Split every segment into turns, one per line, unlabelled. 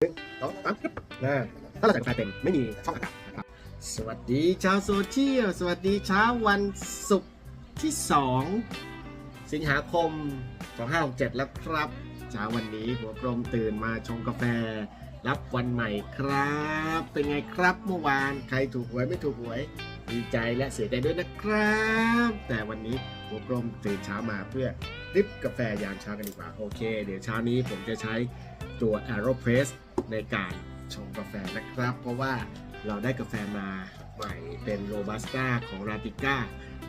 สองสามปึ๊บนะถ้าเราใส่กาแฟเต็มไม่มีช่องอากาศนะครับ สวัสดีชาวโซเชียล สวัสดีเช้าวันศุกร์ที่ 2 สิงหาคม 2567 แล้วครับเช้าวันนี้หัวกลมตื่นมาชงกาแฟ รับวันใหม่ครับ เป็นไงครับเมื่อวานใครถูกหวยไม่ถูกหวยดีใจและเสียใจด้วยนะครับ แต่วันนี้หัวกลมตื่นเช้ามาเพื่อดริบกาแฟยามเช้ากันดีกว่าโอเค เดี๋ยวเช้านี้ผมจะใช้ ตัว AeroPress ในการชงกาแฟนะครับ เพราะว่าเราได้กาแฟมาใหม่เป็นโรบัสต้าของราติก้า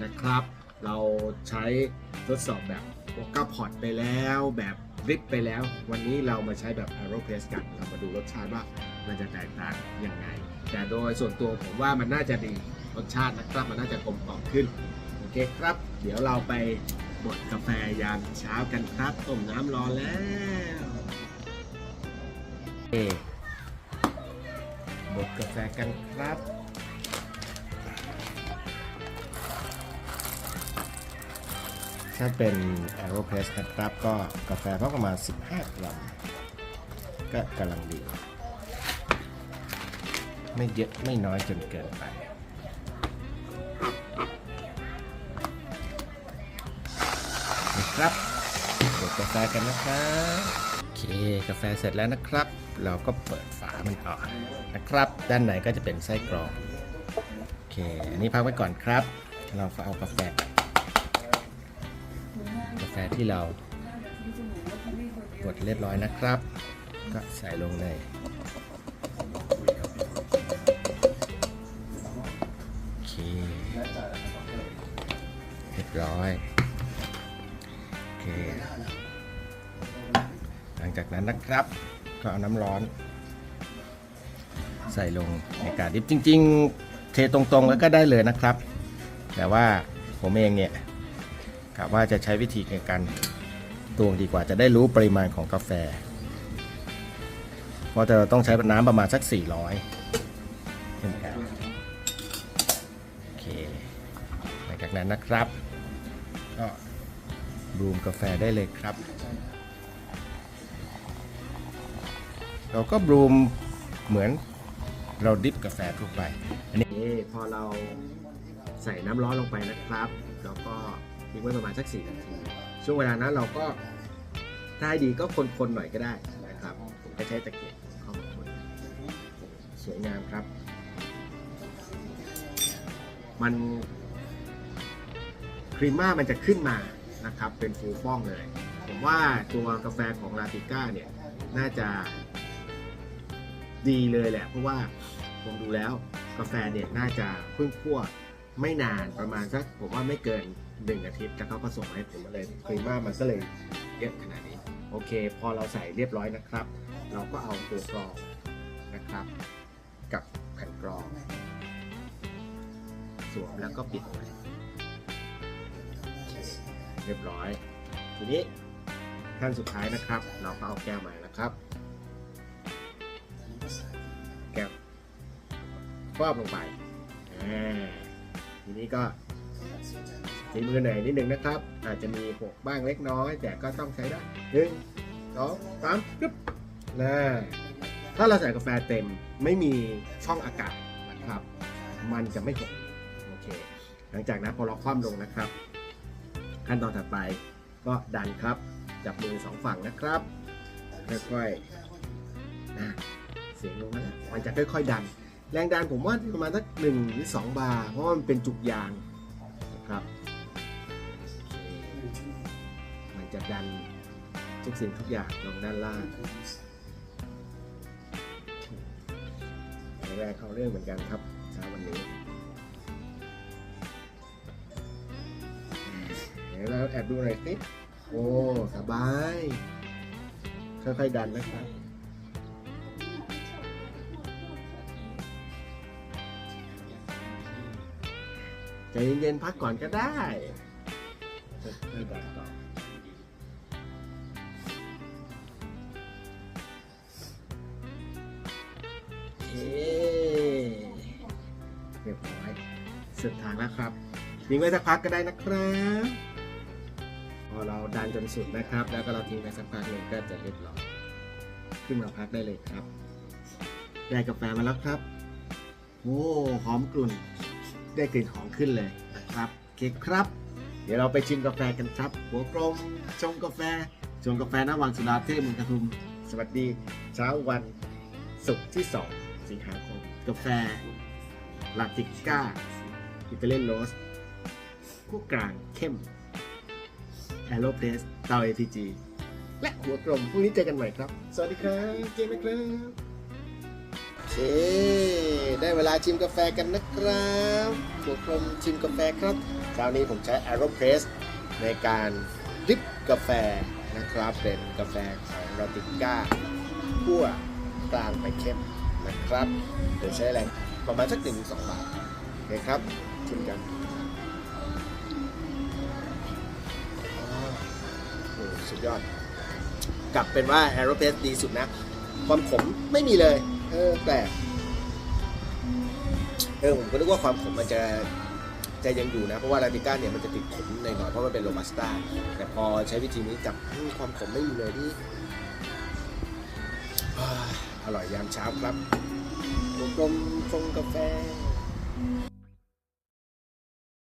นะครับ เราใช้ทดสอบแบบโอก้าพอตไปแล้วแบบริปไปแล้ว วันนี้เรามาใช้แบบ AeroPress กัน เรามาดูรสชาติว่ามันจะแตกต่างยังไง แต่โดยส่วนตัวผมว่ามันน่าจะดีรสชาตินะครับ มันน่าจะกลมกล่อมขึ้น โอเคครับ เดี๋ยวเราไปบดกาแฟยามเช้ากันครับ ต้มน้ำรอแล้ว บดกาแฟกันครับ ถ้าเป็น AeroPress นะครับ ก็กาแฟก็ประมาณ 15 กรัม ก็กำลังดี ไม่เยอะไม่น้อยจนเกินไปนะครับเดี๋ยวกาแฟกันนะครับ กาแฟเสร็จแล้วนะครับ เราก็เปิดฝามันออกนะครับ ด้านในก็จะเป็นไส้กรองโอเคอันนี้พักไว้ก่อนครับ เราเอากาแฟกาแฟที่เรากดเรียบร้อยนะครับ ก็ใส่ลงในโอเคเรียบร้อยโอเค จากนั้นนะครับ ก็เอาน้ำร้อน ใส่ลงในกาดิบจริง ๆ เทตรงๆแล้วก็ได้เลยนะครับ แต่ว่าผมเองเนี่ยกะว่าจะใช้วิธีในการตวงดีกว่าจะได้รู้ปริมาณของกาแฟเพราะจะต้องใช้น้ำประมาณสัก 400เป็นการโอเคหลังจากนั้นนะครับ ก็บรูมกาแฟได้เลยครับ เราก็บรูมเหมือนเราดิฟกาแฟทั่วไป อันนี้พอเราใส่น้ำร้อนลงไปนะครับ แล้วก็ทิ้งไว้ประมาณสัก4นาที ช่วงเวลานั้นเราก็ถ้าให้ดีก็คนๆหน่อยก็ได้นะครับผมก็ใช้ตะเกียบเข้ามาคนสวยงามครับ มันครีมม่ามันจะขึ้นมานะครับเป็นฟูฟ่องเลย ผมว่าตัวกาแฟของลาติก้าเนี่ย น่าจะ ดีเลยแหละ เพราะว่าผมดูแล้วกาแฟเนี่ยน่าจะเพิ่งคั่วไม่นานประมาณสักผมว่าไม่เกินหนึ่งอาทิตย์แล้วเขาก็ส่งมาให้ผมมาเลยครีมม่ามันก็เลยเยอะขนาดนี้ โอเค พอเราใส่เรียบร้อยนะครับ เราก็เอาตัวกรองนะครับ กับแผ่นกรอง สวมแล้วก็ปิดไว้เรียบร้อย ทีนี้ขั้นสุดท้ายนะครับ เราก็เอาแก้วมานะครับ ครอบลงไปทีนี้ก็ฝีมือหน่อยนิดนึงนะครับ อาจจะมีหกบ้างเล็กน้อย แต่ก็ต้องใช้ได้หนึ่งสองสามปึ๊บนะถ้าเราใส่กาแฟเต็มไม่มีช่องอากาศนะครับ มันจะไม่หกโอเค หลังจากนั้นพอเราคว่ำลงนะครับ ขั้นตอนถัดไปก็ดันครับ จับมือสองฝั่งนะครับค่อยๆนะเสียงลงมาแล้วมันจะค่อยๆดัน แรงดันผมว่าประมาณสักหนึ่งหรือสองบาร์เพราะว่ามันเป็นจุกยางนะครับ มันจะดันทุกสิ่งทุกอย่างลงด้านล่างแรกเข้าเรื่องเหมือนกันครับเช้าวันนี้เดี๋ยวเราแอบดูหน่อยสิโอ้ สบาย ค่อยๆดันนะครับ ใจเย็นๆพักก่อนก็ได้ไม่ดันต่อเคเรียบร้อยสุดทางแล้วครับทิ้งไว้สักพักก็ได้นะครับพอเราดันจนสุดนะครับ แล้วก็เราทิ้งไว้สักพักหนึ่งก็จะเรียบร้อยขึ้นมาพักได้เลยครับได้กาแฟมาแล้วครับโอ้หอมกลุ่น ได้กลิ่นหอมขึ้นเลยนะครับโอเคครับ เดี๋ยวเราไปชิมกาแฟกันครับ หัวกลมชงกาแฟชงกาแฟน้ำวังสุราเทพเมืองกทุม สวัสดี เช้าวันศุกร์ที่ 2 สิงหาคมกาแฟลาติก้าอิตาเลียนโรสคู่กลางเข้มแอโรเพสเตา ATG และหัวกลมพรุ่งนี้เจอกันใหม่ครับ สวัสดีครับเจมส์นะครับ เคได้เวลาชิมกาแฟกันนะครับหัวกลมชิมกาแฟครับเช้านี้ผมใช้ Aeropress ในการดริปกาแฟนะครับ เป็นกาแฟของลาติก้าคั่วกลางไปเข้มนะครับโดยใช้แรงประมาณสักหนึ่งสองบาทโอเคครับชิมกันอ๋อโอ้สุดยอด กลับเป็นว่า a e r o p a c e ดีสุดนะ ความขมไม่มีเลย เออแปลกเออผมก็นึกว่าความขมมันจะจะยังอยู่นะ เพราะว่าลาติก้าเนี่ยมันจะติดขมในหน่อยเพราะมันเป็นโรบัสต้าแต่พอใช้วิธีนี้จับความขมไม่มีเลยที่อร่อยยามเช้าครับกลมๆชงกาแฟ